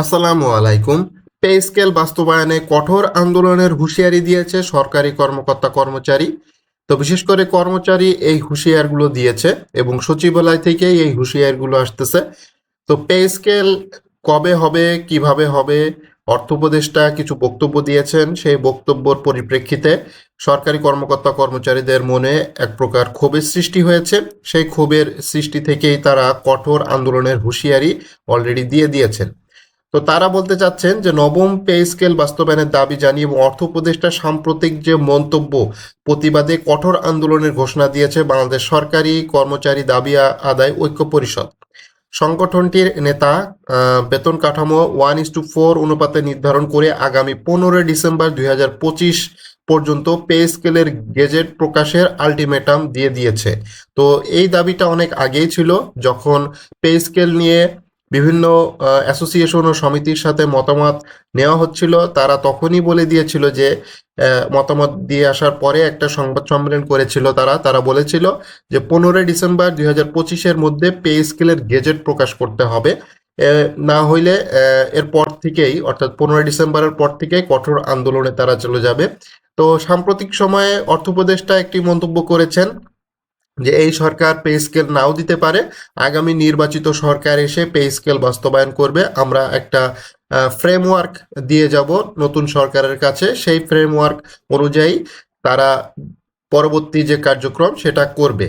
আসসালামু আলাইকুম। Pay scale বাস্তবায়নে কঠোর আন্দোলনের হুঁশিয়ারি দিয়েছে সরকারি কর্মকর্তা কর্মচারী। তো বিশেষ করে কর্মচারী এই হুঁশিয়ারগুলো দিয়েছে এবং সচিবালয় থেকেই এই হুঁশিয়ারগুলো আসতেছে। তো পে স্কেল কবে হবে, কীভাবে হবে, অর্থ উপদেষ্টা কিছু বক্তব্য দিয়েছেন। সেই বক্তব্যর পরিপ্রেক্ষিতে সরকারি কর্মকর্তা কর্মচারীদের মনে এক প্রকার ক্ষোভের সৃষ্টি হয়েছে। সেই ক্ষোভের সৃষ্টি থেকেই তারা কঠোর আন্দোলনের হুঁশিয়ারি অলরেডি দিয়ে দিয়েছেন। তো তারা বলতে চাচ্ছেন যে নবম পে স্কেল বাস্তবায়নের দাবি জানিয়ে এবং অর্থ উপদেষ্টা সাম্প্রতিক যে মন্তব্য প্রতিবাদে কঠোর আন্দোলনের ঘোষণা দিয়েছে বাংলাদেশ সরকারি কর্মচারী দাবি আদায় ঐক্য পরিষদ। সংগঠনটির নেতা বেতন কাঠামো ওয়ান ইস টু ফোর অনুপাতে নির্ধারণ করে আগামী পনেরোই ডিসেম্বর দুই হাজার পঁচিশ পর্যন্ত পে স্কেলের গেজেট প্রকাশের আলটিমেটাম দিয়ে দিয়েছে। তো এই দাবিটা অনেক আগেই ছিল, যখন পে স্কেল নিয়ে বিভিন্ন অ্যাসোসিয়েশন ও সমিতির সাথে মতামত নেওয়া হচ্ছিল। তারা তখনই বলে দিয়েছিল যে মতামত দিয়ে আসার পরে একটা সংবাদ সম্মেলন করেছিল তারা। তারা বলেছিল যে, পনেরোই ডিসেম্বর দুই হাজার পঁচিশের মধ্যে পে স্কেলের গেজেট প্রকাশ করতে হবে। না হইলে এরপর থেকেই, অর্থাৎ পনেরোই ডিসেম্বরের পর থেকেই কঠোর আন্দোলনে তারা চলে যাবে। তো সাম্প্রতিক সময়ে অর্থ উপদেষ্টা একটি মন্তব্য করেছেন যে এই সরকার পে স্কেল নাও দিতে পারে, আগামী নির্বাচিত সরকার এসে পে স্কেল বাস্তবায়ন করবে। আমরা একটা ফ্রেমওয়ার্ক দিয়ে যাব নতুন সরকারের কাছে। সেই ফ্রেমওয়ার্ক অনুযায়ী তারা পরবর্তী যে কার্যক্রম সেটা করবে।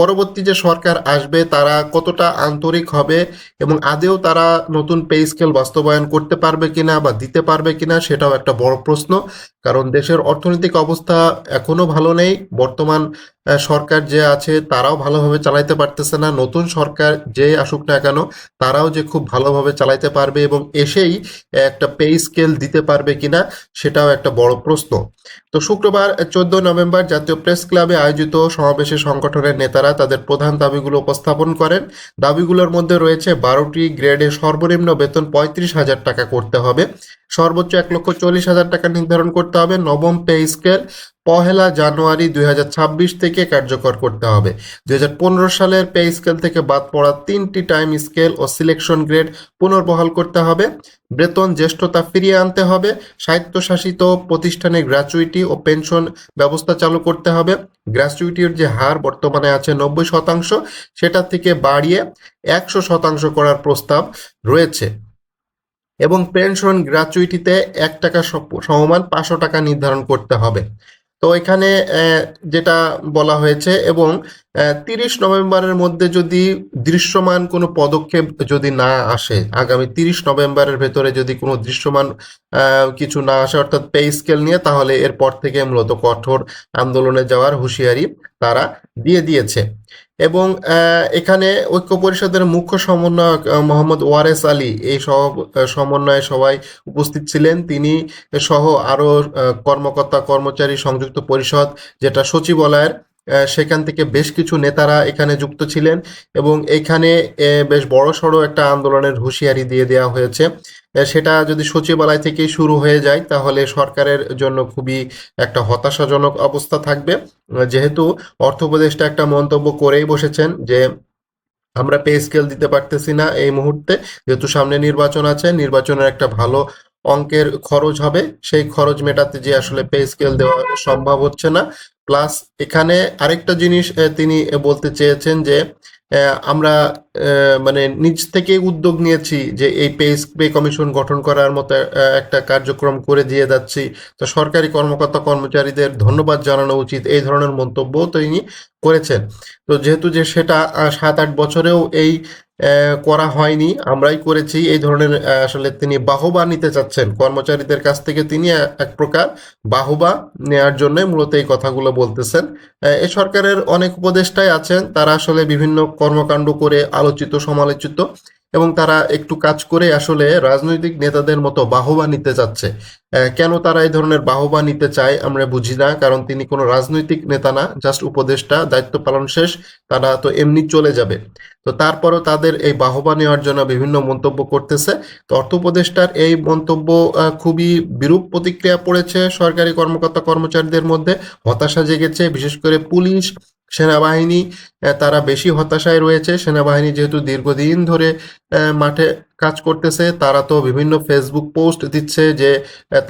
পরবর্তী যে সরকার আসবে, তারা কতটা আন্তরিক হবে এবং আদেও তারা নতুন পে স্কেল বাস্তবায়ন করতে পারবে কিনা বা দিতে পারবে কিনা সেটাও একটা বড় প্রশ্ন। কারণ দেশের অর্থনৈতিক অবস্থা এখনও ভালো নেই। বর্তমান সরকার যে আছে তারাও ভালোভাবে চালাইতে পারতেছে না। নতুন সরকার যে আসুক না কেন, তারাও যে খুব ভালোভাবে চালাইতে পারবে এবং এসেই একটা পে স্কেল দিতে পারবে কিনা সেটাও একটা বড় প্রশ্ন। তো শুক্রবার চোদ্দ নভেম্বর জাতীয় প্রেস ক্লাবে আয়োজিত সমাবেশে সংগঠনের নেতারা তাদের প্রধান দাবিগুলো উপস্থাপন করেন। দাবিগুলোর মধ্যে রয়েছে বারোটি গ্রেডে সর্বনিম্ন বেতন পঁয়ত্রিশ হাজার টাকা করতে হবে, সর্বোচ্চ এক লক্ষ চল্লিশ হাজার টাকা নির্ধারণ করতে হবে, নবম পে স্কেল পহেলা জানুয়ারি দুই হাজার ছাব্বিশ থেকে কার্যকর করতে হবে। দু হাজার পনেরো সালের পে স্কেল থেকে বাদ পড়া তিনটি টাইম স্কেল ও সিলেকশন গ্রেড পুনর্বহাল করতে হবে। বেতন জ্যেষ্ঠতা ফিরিয়ে আনতে হবে। স্বায়ত্তশাসিত প্রতিষ্ঠানে গ্র্যাচুইটি ও পেনশন ব্যবস্থা চালু করতে হবে। গ্র্যাচুইটির যে হার বর্তমানে আছে নব্বই শতাংশ, সেটা থেকে বাড়িয়ে একশো শতাংশ করার প্রস্তাব রয়েছে। এবং পেনশন গ্র্যাচুইটিতে এক টাকা সম- সমমান পাঁচশো টাকা নির্ধারণ করতে হবে। তো এখানে যেটা বলা হয়েছে এবং তিরিশ নভেম্বরের মধ্যে যদি দৃশ্যমান কোনো পদক্ষেপ যদি না আসে, আগামী তিরিশ নভেম্বরের ভেতরে যদি কোনো দৃশ্যমান কিছু না আসে, অর্থাৎ পে স্কেল নিয়ে, তাহলে এরপর থেকে মূলত কঠোর আন্দোলনে যাওয়ার হুঁশিয়ারি তারা দিয়ে দিয়েছে। এবং এখানে ঐক্য পরিষদের মুখ্য সমন্বয়ক মোহাম্মদ ওয়ারেস আলী, এই সব সমন্বয়ে সবাই উপস্থিত ছিলেন। তিনি সহ আরও কর্মকর্তা, কর্মচারী সংযুক্ত পরিষদ, যেটা সচিবালয়ের সেখান থেকে বেশ কিছু নেতারা এখানে যুক্ত ছিলেন এবং এখানে বেশ বড় সড়ো একটা আন্দোলনের হুঁশিয়ারি দিয়ে দেওয়া হয়েছে। সেটা যদি সচিবালয় থেকেই শুরু হয়ে যায়, তাহলে সরকারের জন্য খুবই একটা হতাশাজনক অবস্থা থাকবে। যেহেতু অর্থ উপদেষ্টা একটা মন্তব্য করেই বসেছেন যে, আমরা পে স্কেল দিতে পারতেছি না এই মুহূর্তে। যেহেতু সামনে নির্বাচন আছে, নির্বাচনের একটা ভালো অঙ্কের খরচ হবে। সেই খরচ মেটাতে যে আসলে পে স্কেল দেওয়া সম্ভব হচ্ছে না। প্লাস এখানে আরেকটা জিনিস তিনি বলতে চেয়েছেন যে আমরা মানে নিজ থেকেই উদ্যোগ নিয়েছি যে এই পে পে কমিশন গঠন করার মতো একটা কার্যক্রম করে দিয়ে যাচ্ছি। তো সরকারি কর্মকর্তা কর্মচারীদের ধন্যবাদ জানানো উচিত, এই ধরনের মন্তব্য তিনি করেছেন। তো যেহেতু যে সেটা সাত আট বছরেও এই করা হয়নি, আমরাই করেছি, এই ধরনের আসলে তিনি বাহবা নিতে চাচ্ছেন। কর্মচারীদের কাছ থেকে তিনি এক প্রকার বাহবা নেয়ার জন্য মূলত এই কথাগুলো বলতেছেন। এ সরকারের অনেক উপদেষ্টাই আছেন, তারা আসলে বিভিন্ন কর্মকাণ্ড করে আলোচিত, সমালোচিত এবং তারা একটু কাজ করে আসলে রাজনৈতিক নেতাদের মতো বাহবা নিতে চাচ্ছে কেন তারা এই ধরনের বাহবা নিতে চায় আমরা বুঝি না, কারণ তিনি কোনো রাজনৈতিক নেতা না, জাস্ট উপদেষ্টা, দায়িত্ব পালন শেষ, তারা তো এমনি চলে যাবে। তো তারপরও তাদের এই বাহবা নেওয়ার জন্য বিভিন্ন মন্তব্য করতেছে। তো অর্থ উপদেষ্টার এই মন্তব্য খুবই বিরূপ প্রতিক্রিয়া পড়েছে সরকারি কর্মকর্তা কর্মচারীদের মধ্যে, হতাশা জেগেছে, বিশেষ করে পুলিশ সেনাবাহিনী তারা বেশি হতাশায় রয়েছে। সেনাবাহিনী যেহেতু দীর্ঘদিন ধরে মাঠে কাজ করতেছে, তারা তো বিভিন্ন ফেসবুক পোস্ট দিচ্ছে যে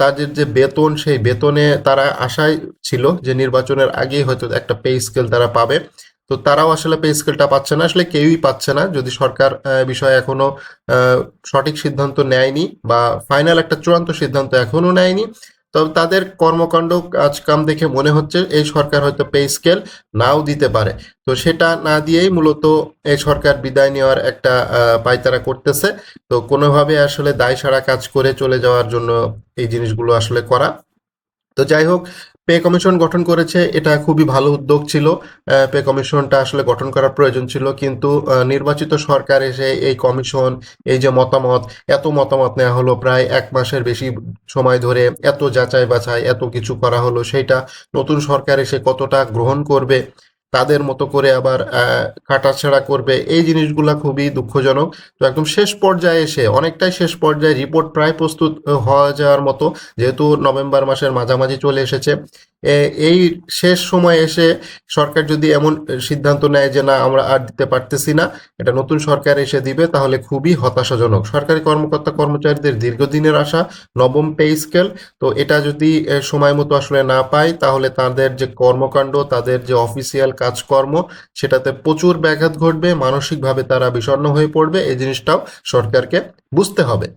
তাদের যে বেতন, সেই বেতনে তারা আশায় ছিল যে নির্বাচনের আগেই হয়তো একটা পে স্কেল তারা পাবে। তো তারাও আসলে পে স্কেলটা পাচ্ছে না, আসলে কেউই পাচ্ছে না। যদি সরকার বিষয়ে এখনও সঠিক সিদ্ধান্ত নেয়নি বা ফাইনাল একটা চূড়ান্ত সিদ্ধান্ত এখনও নেয়নি তবে তাদের কর্মকাণ্ড কাজকাম দেখে মনে হচ্ছে এই সরকার হয়তো পে স্কেল নাও দিতে পারে। তো সেটা না দিয়েই মূলত এই সরকার বিদায় নেওয়ার একটা পায়তারা করতেছে। তো কোনোভাবে আসলে দায় সারা কাজ করে চলে যাওয়ার জন্য এই জিনিসগুলো আসলে করা। তো যাই হোক পে কমিশন গঠন করেছে, এটা খুবই ভালো উদ্যোগ ছিল। পে কমিশনটা আসলে গঠন করার প্রয়োজন ছিল, কিন্তু নির্বাচিত সরকার এসে এই কমিশন, এই যে মতামত, এত মতামত নেওয়া হলো, প্রায় এক মাসের বেশি সময় ধরে এত যাচাই বাছাই এত কিছু করা হলো, সেইটা নতুন সরকার এসে কতটা গ্রহণ করবে তাদের মতো করে আবার কাটাছেঁড়া করবে। এই জিনিসগুলা খুবই দুঃখজনক। তো একদম শেষ পর্যায়ে এসে, অনেকটাই শেষ পর্যায়ে রিপোর্ট প্রায় প্রস্তুত হওয়া যাওয়ার মতো, যেহেতু নভেম্বর মাসের মাঝামাঝি চলে এসেছে। এই শেষ সময় এসে সরকার যদি এমন সিদ্ধান্ত নেয় যে না, আমরা আর দিতে পারতেছি না, এটা নতুন সরকার এসে দিবে, তাহলে খুবই হতাশাজনক। সরকারি কর্মকর্তা কর্মচারীদের দীর্ঘদিনের আশা, নবম পে স্কেল, তো এটা যদি সময় মতো আসলে না পায়, তাহলে তাদের যে কর্মকাণ্ড, তাদের যে অফিসিয়াল কাজকর্ম, সেটাতে প্রচুর ব্যাঘাত ঘটবে, মানসিকভাবে তারা বিষণ্ন হয়ে পড়বে, এই জিনিসটাও সরকারকে বুঝতে হবে।